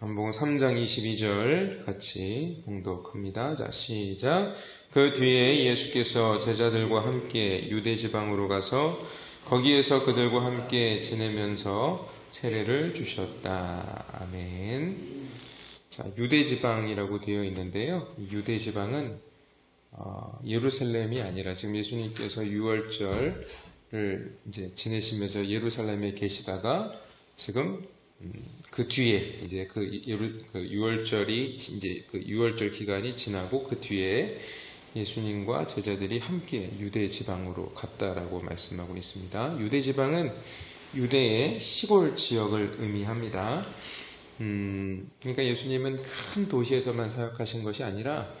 한복음 3장 22절 같이 봉독합니다. 자, 시작. 그 뒤에 예수께서 제자들과 함께 유대 지방으로 가서 거기에서 그들과 함께 지내면서 세례를 주셨다. 아멘. 자, 유대 지방이라고 되어 있는데요. 유대 지방은 어, 예루살렘이 아니라 지금 예수님께서 6월절을 이제 지내시면서 예루살렘에 계시다가 지금 음, 그 뒤에 이제 그, 그 6월절이 이제 그 6월절 기간이 지나고 그 뒤에 예수님과 제자들이 함께 유대 지방으로 갔다라고 말씀하고 있습니다. 유대 지방은 유대의 시골 지역을 의미합니다. 음, 그러니까 예수님은 큰 도시에서만 사역하신 것이 아니라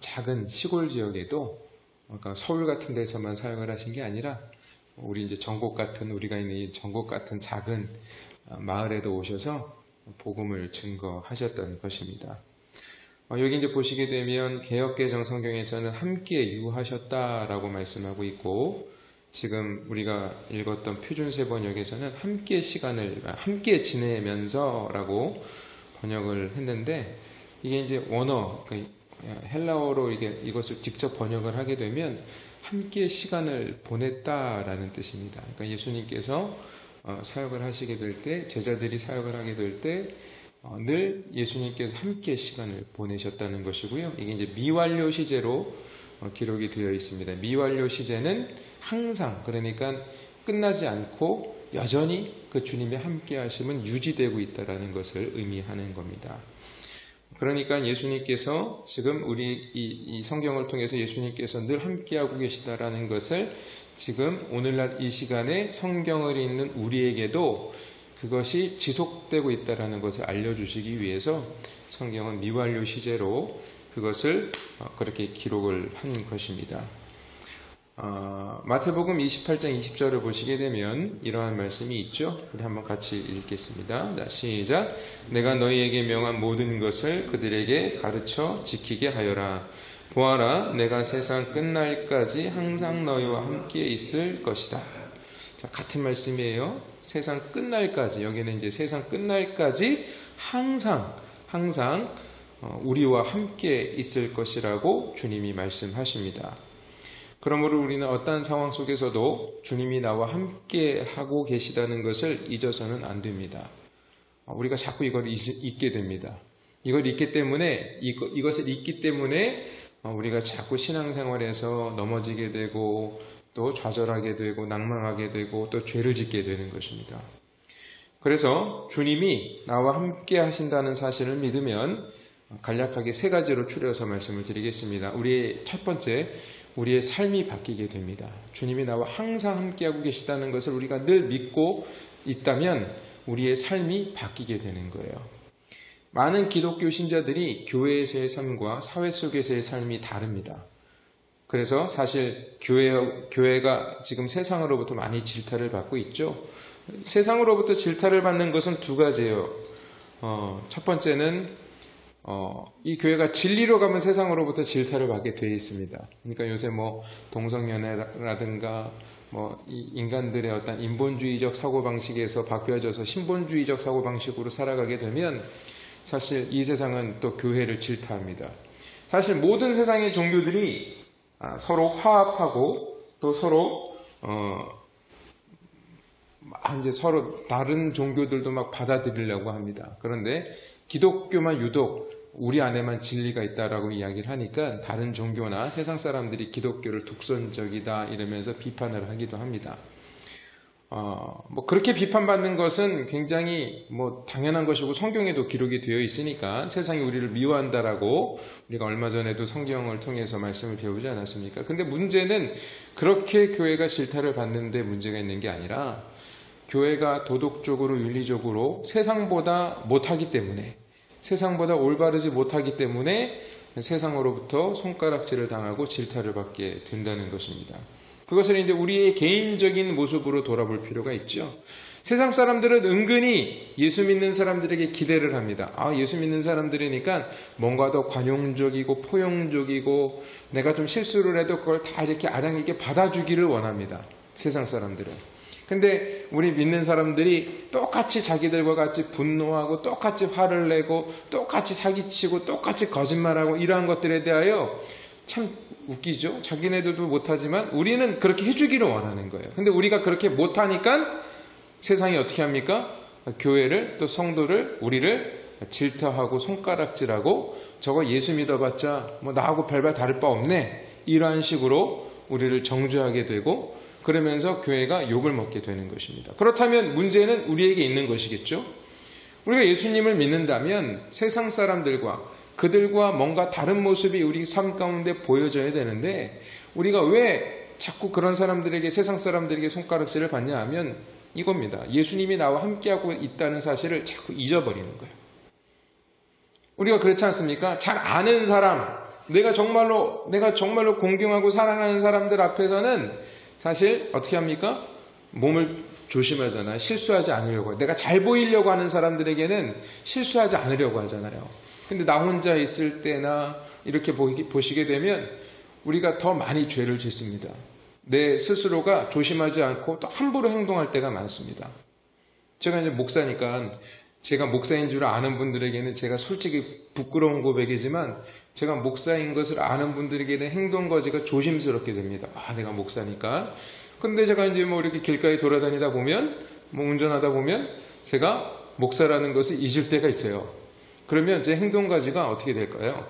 작은 시골 지역에도 그러니까 서울 같은 데서만 사역을 하신 게 아니라 우리 이제 전국 같은 우리가 있는 이 전국 같은 작은 마을에도 오셔서 복음을 증거하셨던 것입니다. 어, 여기 이제 보시게 되면 개혁개정 성경에서는 함께 유하셨다라고 말씀하고 있고 지금 우리가 읽었던 표준세 번역에서는 함께 시간을 함께 지내면서라고 번역을 했는데 이게 이제 원어 그러니까 헬라어로 이게 이것을 직접 번역을 하게 되면 함께 시간을 보냈다라는 뜻입니다. 그러니까 예수님께서 어, 사역을 하시게 될 때, 제자들이 사역을 하게 될 때, 어, 늘 예수님께서 함께 시간을 보내셨다는 것이고요. 이게 이제 미완료 시제로 어, 기록이 되어 있습니다. 미완료 시제는 항상, 그러니까 끝나지 않고 여전히 그 주님의 함께 하심은 유지되고 있다라는 것을 의미하는 겁니다. 그러니까 예수님께서 지금 우리 이, 이 성경을 통해서 예수님께서 늘 함께하고 계시다라는 것을 지금 오늘날 이 시간에 성경을 읽는 우리에게도 그것이 지속되고 있다라는 것을 알려주시기 위해서 성경은 미완료 시제로 그것을 어, 그렇게 기록을 한 것입니다. 어, 마태복음 28장 20절을 보시게 되면 이러한 말씀이 있죠. 우리 한번 같이 읽겠습니다. 자, 시작. 내가 너희에게 명한 모든 것을 그들에게 가르쳐 지키게 하여라. 보아라, 내가 세상 끝날까지 항상 너희와 함께 있을 것이다. 자, 같은 말씀이에요. 세상 끝날까지 여기는 이제 세상 끝날까지 항상 항상 어, 우리와 함께 있을 것이라고 주님이 말씀하십니다. 그러므로 우리는 어떠한 상황 속에서도 주님이 나와 함께 하고 계시다는 것을 잊어서는 안 됩니다. 어, 우리가 자꾸 이걸 잊 게 됩니다. 이걸 잊기 때문에 이것을 잊기 때문에 어, 우리가 자꾸 신앙생활에서 넘어지게 되고 또 좌절하게 되고 낭망하게 되고 또 죄를 짓게 되는 것입니다. 그래서 주님이 나와 함께 하신다는 사실을 믿으면 간략하게 세 가지로 추려서 말씀을 드리겠습니다. 우리의 첫 번째, 우리의 삶이 바뀌게 됩니다. 주님이 나와 항상 함께하고 계시다는 것을 우리가 늘 믿고 있다면 우리의 삶이 바뀌게 되는 거예요. 많은 기독교 신자들이 교회에서의 삶과 사회 속에서의 삶이 다릅니다. 그래서 사실 교회, 교회가 지금 세상으로부터 많이 질타를 받고 있죠. 세상으로부터 질타를 받는 것은 두 가지예요. 어, 첫 번째는 어, 이 교회가 진리로 가면 세상으로부터 질타를 받게 되어 있습니다. 그러니까 요새 뭐 동성연애라든가 뭐 인간들의 어떤 인본주의적 사고방식에서 바뀌어져서 신본주의적 사고방식으로 살아가게 되면 사실 이 세상은 또 교회를 질타합니다. 사실 모든 세상의 종교들이 아, 서로 화합하고 또 서로 어 이제 서로 다른 종교들도 막 받아들이려고 합니다. 그런데 기독교만 유독 우리 안에만 진리가 있다라고 이야기를 하니까 다른 종교나 세상 사람들이 기독교를 독선적이다 이러면서 비판을 하기도 합니다. 어, 뭐 그렇게 비판받는 것은 굉장히 뭐 당연한 것이고 성경에도 기록이 되어 있으니까 세상이 우리를 미워한다라고 우리가 얼마 전에도 성경을 통해서 말씀을 배우지 않았습니까? 근데 문제는 그렇게 교회가 질타를 받는데 문제가 있는 게 아니라 교회가 도덕적으로 윤리적으로 세상보다 못하기 때문에 세상보다 올바르지 못하기 때문에 세상으로부터 손가락질을 당하고 질타를 받게 된다는 것입니다. 그것을 이제 우리의 개인적인 모습으로 돌아볼 필요가 있죠. 세상 사람들은 은근히 예수 믿는 사람들에게 기대를 합니다. 아, 예수 믿는 사람들이니까 뭔가 더 관용적이고 포용적이고 내가 좀 실수를 해도 그걸 다 이렇게 아량 있게 받아주기를 원합니다. 세상 사람들은. 근데 우리 믿는 사람들이 똑같이 자기들과 같이 분노하고 똑같이 화를 내고 똑같이 사기치고 똑같이 거짓말하고 이러한 것들에 대하여 참 웃기죠. 자기네들도 못하지만 우리는 그렇게 해주기를 원하는 거예요. 근데 우리가 그렇게 못하니까 세상이 어떻게 합니까? 교회를 또 성도를 우리를 질타하고 손가락질하고 저거 예수 믿어봤자 뭐 나하고 별반 다를 바 없네 이러한 식으로 우리를 정죄하게 되고 그러면서 교회가 욕을 먹게 되는 것입니다. 그렇다면 문제는 우리에게 있는 것이겠죠. 우리가 예수님을 믿는다면 세상 사람들과 그들과 뭔가 다른 모습이 우리 삶 가운데 보여져야 되는데 우리가 왜 자꾸 그런 사람들에게 세상 사람들에게 손가락질을 받냐 하면 이겁니다. 예수님이 나와 함께하고 있다는 사실을 자꾸 잊어버리는 거예요. 우리가 그렇지 않습니까? 잘 아는 사람, 내가 정말로, 내가 정말로 공경하고 사랑하는 사람들 앞에서는 사실 어떻게 합니까? 몸을 조심하잖아요. 실수하지 않으려고. 내가 잘 보이려고 하는 사람들에게는 실수하지 않으려고 하잖아요. 근데 나 혼자 있을 때나 이렇게 보시게 되면 우리가 더 많이 죄를 짓습니다. 내 스스로가 조심하지 않고 또 함부로 행동할 때가 많습니다. 제가 이제 목사니까 제가 목사인 줄 아는 분들에게는 제가 솔직히 부끄러운 고백이지만 제가 목사인 것을 아는 분들에게는 행동 거지가 조심스럽게 됩니다. 아, 내가 목사니까. 근데 제가 이제 뭐 이렇게 길가에 돌아다니다 보면, 뭐 운전하다 보면 제가 목사라는 것을 잊을 때가 있어요. 그러면 제 행동 가지가 어떻게 될까요?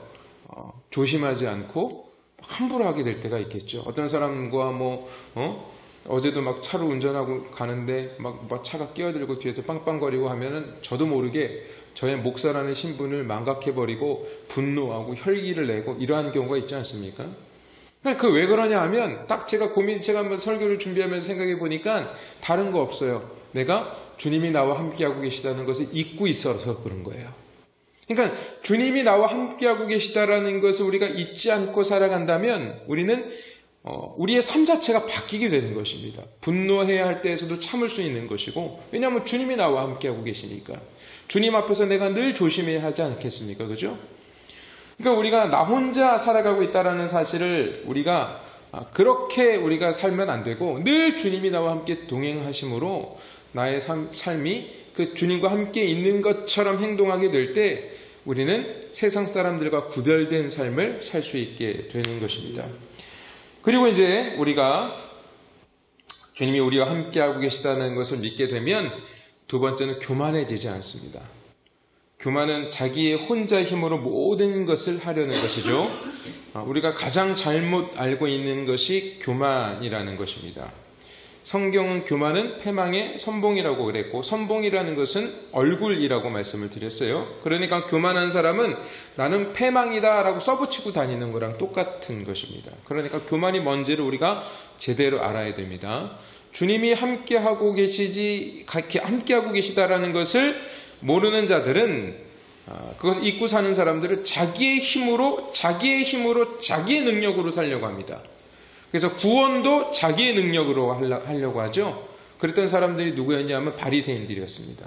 어, 조심하지 않고 함부로 하게 될 때가 있겠죠. 어떤 사람과 뭐, 어? 어제도 막 차로 운전하고 가는데 막, 막 차가 끼어들고 뒤에서 빵빵거리고 하면은 저도 모르게 저의 목사라는 신분을 망각해버리고 분노하고 혈기를 내고 이러한 경우가 있지 않습니까? 그 왜 그러냐 하면 딱 제가 고민, 제가 한번 설교를 준비하면서 생각해 보니까 다른 거 없어요. 내가 주님이 나와 함께하고 계시다는 것을 잊고 있어서 그런 거예요. 그러니까 주님이 나와 함께하고 계시다라는 것을 우리가 잊지 않고 살아간다면 우리는 어, 우리의 삶 자체가 바뀌게 되는 것입니다. 분노해야 할 때에서도 참을 수 있는 것이고 왜냐하면 주님이 나와 함께하고 계시니까 주님 앞에서 내가 늘 조심해야 하지 않겠습니까? 그죠? 그러니까 우리가 나 혼자 살아가고 있다라는 사실을 우리가 아, 그렇게 우리가 살면 안 되고 늘 주님이 나와 함께 동행하심으로 나의 삶, 삶이 그 주님과 함께 있는 것처럼 행동하게 될 때 우리는 세상 사람들과 구별된 삶을 살 수 있게 되는 것입니다. 그리고 이제 우리가 주님이 우리와 함께하고 계시다는 것을 믿게 되면 두 번째는 교만해지지 않습니다. 교만은 자기의 혼자 힘으로 모든 것을 하려는 것이죠. 아, 우리가 가장 잘못 알고 있는 것이 교만이라는 것입니다. 성경은 교만은 패망의 선봉이라고 그랬고 선봉이라는 것은 얼굴이라고 말씀을 드렸어요. 그러니까 교만한 사람은 나는 패망이다라고 써붙이고 다니는 거랑 똑같은 것입니다. 그러니까 교만이 뭔지를 우리가 제대로 알아야 됩니다. 주님이 함께 하고 계시지 함께 하고 계시다라는 것을 모르는 자들은 아, 그걸 잊고 사는 사람들은 자기의 힘으로 자기의 힘으로 자기의 능력으로 살려고 합니다. 그래서 구원도 자기의 능력으로 하려고 하죠. 그랬던 사람들이 누구였냐면 바리새인들이었습니다.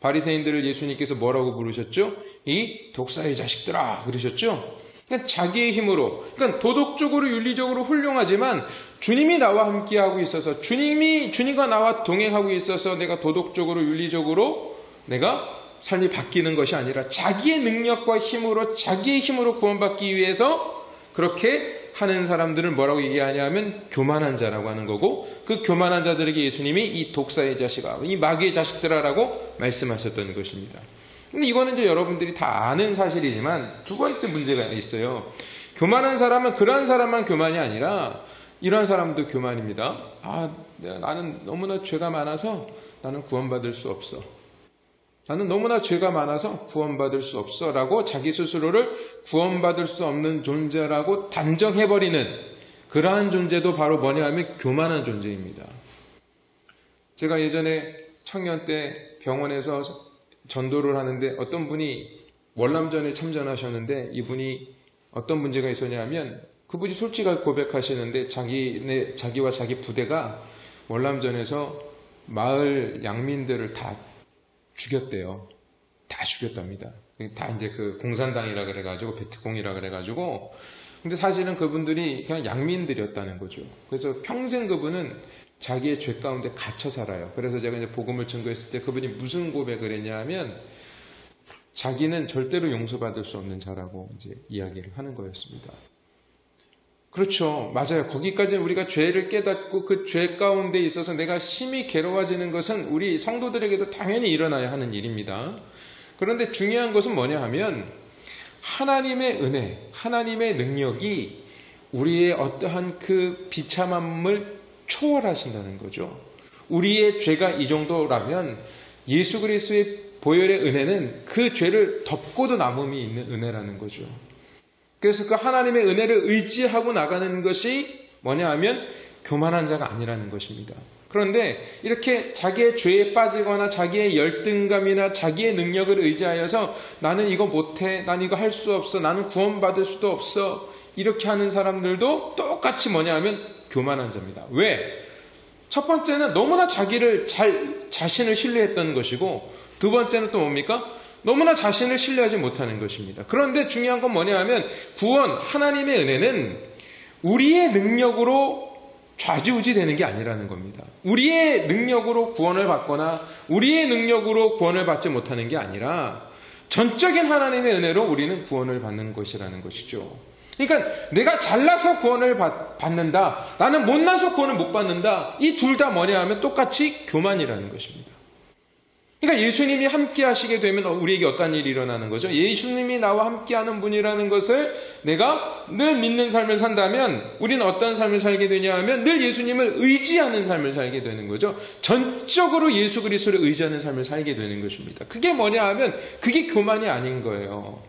바리새인들을 예수님께서 뭐라고 부르셨죠? 이 독사의 자식들아 그러셨죠? 그러니까 자기의 힘으로, 그러니까 도덕적으로 윤리적으로 훌륭하지만 주님이 나와 함께하고 있어서 주님이 주님과 나와 동행하고 있어서 내가 도덕적으로 윤리적으로 내가 삶이 바뀌는 것이 아니라 자기의 능력과 힘으로 자기의 힘으로 구원받기 위해서 그렇게 하는 사람들을 뭐라고 얘기하냐면 교만한 자라고 하는 거고 그 교만한 자들에게 예수님이 이 독사의 자식아, 이 마귀의 자식들아라고 말씀하셨던 것입니다. 이거는 이제 여러분들이 다 아는 사실이지만 두 번째 문제가 있어요. 교만한 사람은 그러한 사람만 교만이 아니라 이러한 사람도 교만입니다. 아, 나는 너무나 죄가 많아서 나는 구원받을 수 없어. 나는 너무나 죄가 많아서 구원받을 수 없어 라고 자기 스스로를 구원받을 수 없는 존재라고 단정해버리는 그러한 존재도 바로 뭐냐 하면 교만한 존재입니다. 제가 예전에 청년 때 병원에서 전도를 하는데 어떤 분이 월남전에 참전하셨는데 이분이 어떤 문제가 있었냐면 그분이 솔직하게 고백하시는데 자기 자기와 자기 부대가 월남전에서 마을 양민들을 다 죽였대요. 다 죽였답니다. 다 이제 그 공산당이라 그래가지고 베트콩이라 그래가지고 근데 사실은 그분들이 그냥 양민들이었다는 거죠. 그래서 평생 그분은 자기의 죄 가운데 갇혀 살아요. 그래서 제가 이제 복음을 증거했을 때 그분이 무슨 고백을 했냐 하면 자기는 절대로 용서받을 수 없는 자라고 이제 이야기를 하는 거였습니다. 그렇죠. 맞아요. 거기까지 우리가 죄를 깨닫고 그 죄 가운데 있어서 내가 심히 괴로워지는 것은 우리 성도들에게도 당연히 일어나야 하는 일입니다. 그런데 중요한 것은 뭐냐 하면 하나님의 은혜, 하나님의 능력이 우리의 어떠한 그 비참함을 초월하신다는 거죠. 우리의 죄가 이 정도라면 예수 그리스도의 보혈의 은혜는 그 죄를 덮고도 남음이 있는 은혜라는 거죠. 그래서 그 하나님의 은혜를 의지하고 나가는 것이 뭐냐 하면 교만한 자가 아니라는 것입니다. 그런데 이렇게 자기의 죄에 빠지거나 자기의 열등감이나 자기의 능력을 의지하여서 나는 이거 못해, 난 이거 할 수 없어, 나는 구원받을 수도 없어, 이렇게 하는 사람들도 똑같이 뭐냐 하면 교만한 자입니다. 왜? 첫 번째는 너무나 자기를 잘, 자신을 신뢰했던 것이고, 두 번째는 또 뭡니까? 너무나 자신을 신뢰하지 못하는 것입니다. 그런데 중요한 건 뭐냐 하면, 구원, 하나님의 은혜는 우리의 능력으로 좌지우지 되는 게 아니라는 겁니다. 우리의 능력으로 구원을 받거나, 우리의 능력으로 구원을 받지 못하는 게 아니라, 전적인 하나님의 은혜로 우리는 구원을 받는 것이라는 것이죠. 그러니까 내가 잘나서 구원을 받, 는다 나는 못나서 구원을 못 받는다. 이 둘 다 뭐냐 하면 똑같이 교만이라는 것입니다. 그러니까 예수님이 함께 하시게 되면 우리에게 어떤 일이 일어나는 거죠? 예수님이 나와 함께 하는 분이라는 것을 내가 늘 믿는 삶을 산다면 우리는 어떤 삶을 살게 되냐 하면 늘 예수님을 의지하는 삶을 살게 되는 거죠. 전적으로 예수 그리스도를 의지하는 삶을 살게 되는 것입니다. 그게 뭐냐 하면 그게 교만이 아닌 거예요.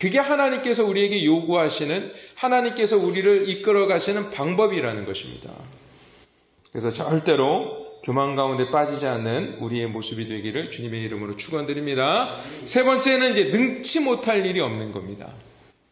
그게 하나님께서 우리에게 요구하시는 하나님께서 우리를 이끌어 가시는 방법이라는 것입니다. 그래서 절대로 교만 가운데 빠지지 않는 우리의 모습이 되기를 주님의 이름으로 축원드립니다. 세 번째는 이제 능치 못할 일이 없는 겁니다.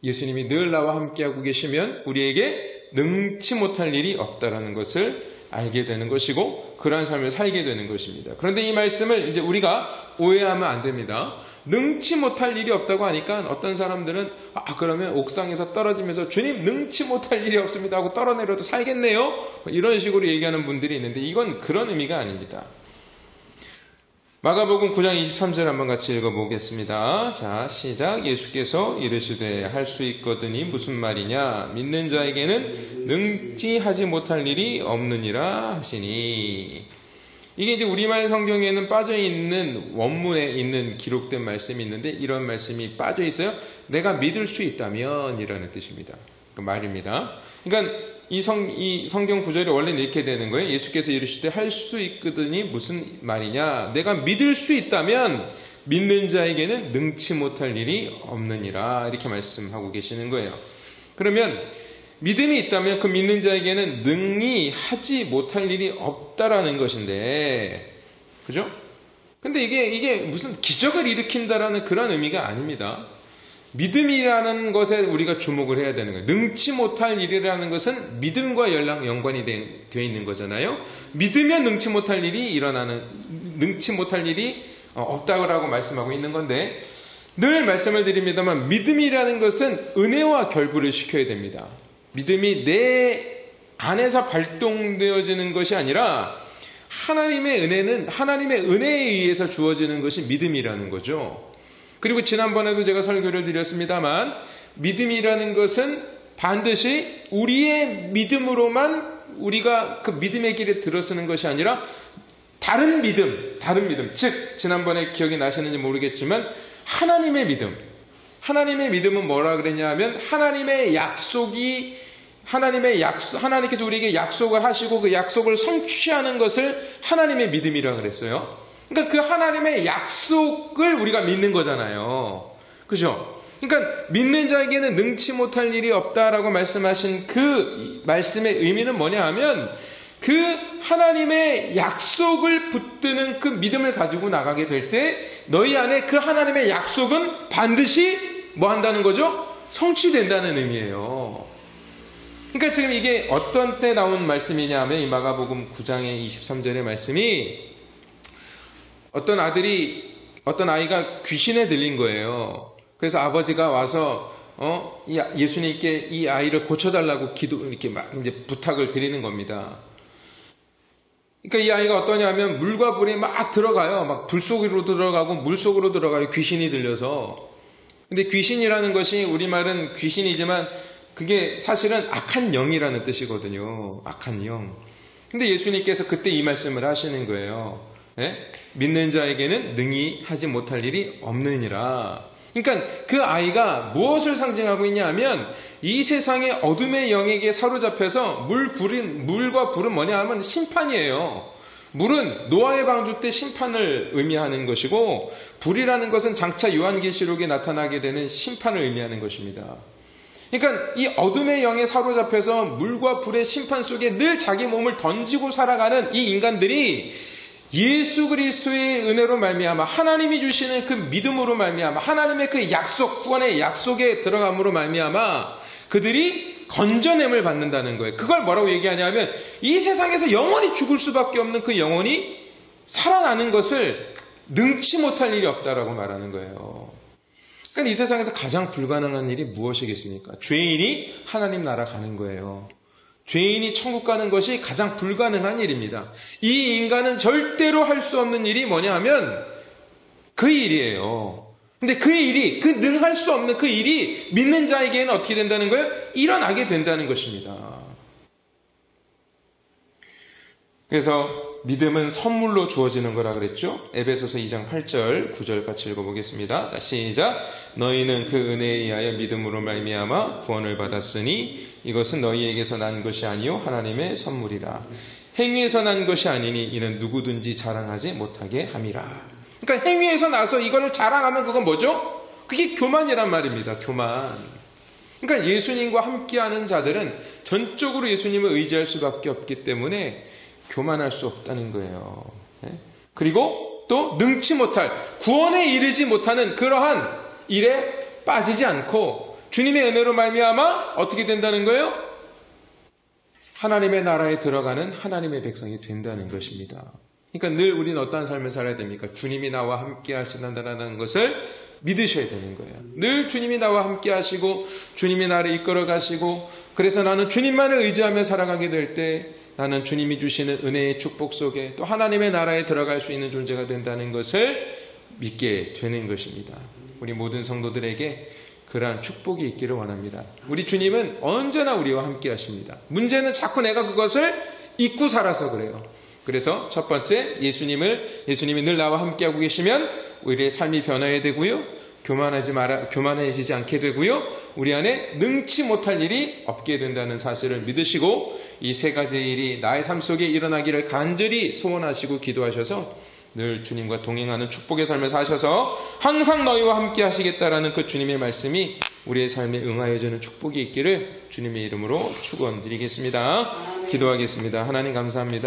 예수님이 늘 나와 함께하고 계시면 우리에게 능치 못할 일이 없다라는 것을 알게 되는 것이고 그러한 삶을 살게 되는 것입니다. 그런데 이 말씀을 이제 우리가 오해하면 안 됩니다. 능치 못할 일이 없다고 하니까 어떤 사람들은 아 그러면 옥상에서 떨어지면서 주님 능치 못할 일이 없습니다 하고 떨어내려도 살겠네요. 뭐 이런 식으로 얘기하는 분들이 있는데 이건 그런 의미가 아닙니다. 마가복음 9장 23절 한번 같이 읽어보겠습니다. 자, 시작. 예수께서 이르시되 할 수 있거든이 무슨 말이냐? 믿는 자에게는 능지 하지 못할 일이 없느니라 하시니. 이게 이제 우리말 성경에는 빠져 있는 원문에 있는 기록된 말씀이 있는데 이런 말씀이 빠져 있어요. 내가 믿을 수 있다면 이라는 뜻입니다. 그 말입니다. 그러니까 이, 성, 이 성경 구절이 원래는 이렇게 되는 거예요. 예수께서 이르시되 할수 있거든이 무슨 말이냐. 내가 믿을 수 있다면 믿는 자에게는 능치 못할 일이 없느니라. 이렇게 말씀하고 계시는 거예요. 그러면 믿음이 있다면 그 믿는 자에게는 능히 하지 못할 일이 없다라는 것인데, 그죠? 근데 이게, 이게 무슨 기적을 일으킨다라는 그런 의미가 아닙니다. 믿음이라는 것에 우리가 주목을 해야 되는 거예요. 능치 못할 일이라는 것은 믿음과 연락, 연관이 되 어 있는 거잖아요. 믿으면 능치 못할 일이 일어나는, 능치 못할 일이 어, 없다고 말씀하고 있는 건데, 늘 말씀을 드립니다만, 믿음이라는 것은 은혜와 결부를 시켜야 됩니다. 믿음이 내 안에서 발동되어지는 것이 아니라, 하나님의 은혜는 하나님의 은혜에 의해서 주어지는 것이 믿음이라는 거죠. 그리고 지난번에도 제가 설교를 드렸습니다만 믿음이라는 것은 반드시 우리의 믿음으로만 우리가 그 믿음의 길에 들어서는 것이 아니라 다른 믿음, 다른 믿음, 즉 지난번에 기억이 나시는지 모르겠지만 하나님의 믿음. 하나님의 믿음은 뭐라 그랬냐 하면 하나님의 약속이 하나님의 약속, 하나님께서 우리에게 약속을 하시고 그 약속을 성취하는 것을 하나님의 믿음이라 그랬어요. 그러니까 그 하나님의 약속을 우리가 믿는 거잖아요. 그죠? 그러니까 믿는 자에게는 능치 못할 일이 없다라고 말씀하신 그 말씀의 의미는 뭐냐 하면 그 하나님의 약속을 붙드는 그 믿음을 가지고 나가게 될 때 너희 안에 그 하나님의 약속은 반드시 뭐 한다는 거죠? 성취된다는 의미예요. 그러니까 지금 이게 어떤 때 나온 말씀이냐 하면 이 마가복음 9장의 23절의 말씀이 어떤 아들이 어떤 아이가 귀신에 들린 거예요. 그래서 아버지가 와서 어, 예수님께 이 아이를 고쳐달라고 기도 이렇게 막 이제 부탁을 드리는 겁니다. 그러니까 이 아이가 어떠냐면 물과 불에 막 들어가요. 막 불 속으로 들어가고 물 속으로 들어가요. 귀신이 들려서. 근데 귀신이라는 것이 우리말은 귀신이지만 그게 사실은 악한 영이라는 뜻이거든요. 악한 영. 근데 예수님께서 그때 이 말씀을 하시는 거예요. 예? 믿는 자에게는 능히 하지 못할 일이 없느니라. 그러니까 그 아이가 무엇을 상징하고 있냐 하면 이 세상의 어둠의 영에게 사로잡혀서 물, 불인, 물과 불은 뭐냐 하면 심판이에요. 물은 노아의 방주 때 심판을 의미하는 것이고 불이라는 것은 장차 요한계시록에 나타나게 되는 심판을 의미하는 것입니다. 그러니까 이 어둠의 영에 사로잡혀서 물과 불의 심판 속에 늘 자기 몸을 던지고 살아가는 이 인간들이 예수 그리스도의 은혜로 말미암아 하나님이 주시는 그 믿음으로 말미암아 하나님의 그 약속 구원의 약속에 들어감으로 말미암아 그들이 건져냄을 받는다는 거예요. 그걸 뭐라고 얘기하냐면 이 세상에서 영원히 죽을 수밖에 없는 그 영혼이 살아나는 것을 능치 못할 일이 없다라고 말하는 거예요. 그러니까 이 세상에서 가장 불가능한 일이 무엇이겠습니까? 죄인이 하나님 나라 가는 거예요. 죄인이 천국 가는 것이 가장 불가능한 일입니다. 이 인간은 절대로 할 수 없는 일이 뭐냐 하면 그 일이에요. 근데 그 일이, 그 능할 수 없는 그 일이 믿는 자에게는 어떻게 된다는 거예요? 일어나게 된다는 것입니다. 그래서 믿음은 선물로 주어지는 거라 그랬죠? 에베소서 2장 8절, 9절 같이 읽어보겠습니다. 자, 시작. 너희는 그 은혜에 의하여 믿음으로 말미암아 구원을 받았으니 이것은 너희에게서 난 것이 아니요 하나님의 선물이라. 행위에서 난 것이 아니니 이는 누구든지 자랑하지 못하게 함이라. 그러니까 행위에서 나서 이거를 자랑하면 그건 뭐죠? 그게 교만이란 말입니다. 교만. 그러니까 예수님과 함께하는 자들은 전적으로 예수님을 의지할 수밖에 없기 때문에 교만할 수 없다는 거예요. 네? 그리고 또 능치 못할 구원에 이르지 못하는 그러한 일에 빠지지 않고 주님의 은혜로 말미암아 어떻게 된다는 거예요? 하나님의 나라에 들어가는 하나님의 백성이 된다는 것입니다. 그러니까 늘 우리는 어떠한 삶을 살아야 됩니까? 주님이 나와 함께 하신다는 것을 믿으셔야 되는 거예요. 늘 주님이 나와 함께 하시고 주님이 나를 이끌어 가시고 그래서 나는 주님만을 의지하며 살아가게 될 때 나는 주님이 주시는 은혜의 축복 속에 또 하나님의 나라에 들어갈 수 있는 존재가 된다는 것을 믿게 되는 것입니다. 우리 모든 성도들에게 그러한 축복이 있기를 원합니다. 우리 주님은 언제나 우리와 함께 하십니다. 문제는 자꾸 내가 그것을 잊고 살아서 그래요. 그래서 첫 번째 예수님을 예수님이 늘 나와 함께하고 계시면 우리의 삶이 변화해야 되고요. 교만하지 말아 교만해지지 않게 되고요. 우리 안에 능치 못할 일이 없게 된다는 사실을 믿으시고 이 세 가지 일이 나의 삶 속에 일어나기를 간절히 소원하시고 기도하셔서 늘 주님과 동행하는 축복의 삶을 사셔서 항상 너희와 함께 하시겠다라는 그 주님의 말씀이 우리의 삶에 응하여 주는 축복이 있기를 주님의 이름으로 축원드리겠습니다. 기도하겠습니다. 하나님 감사합니다.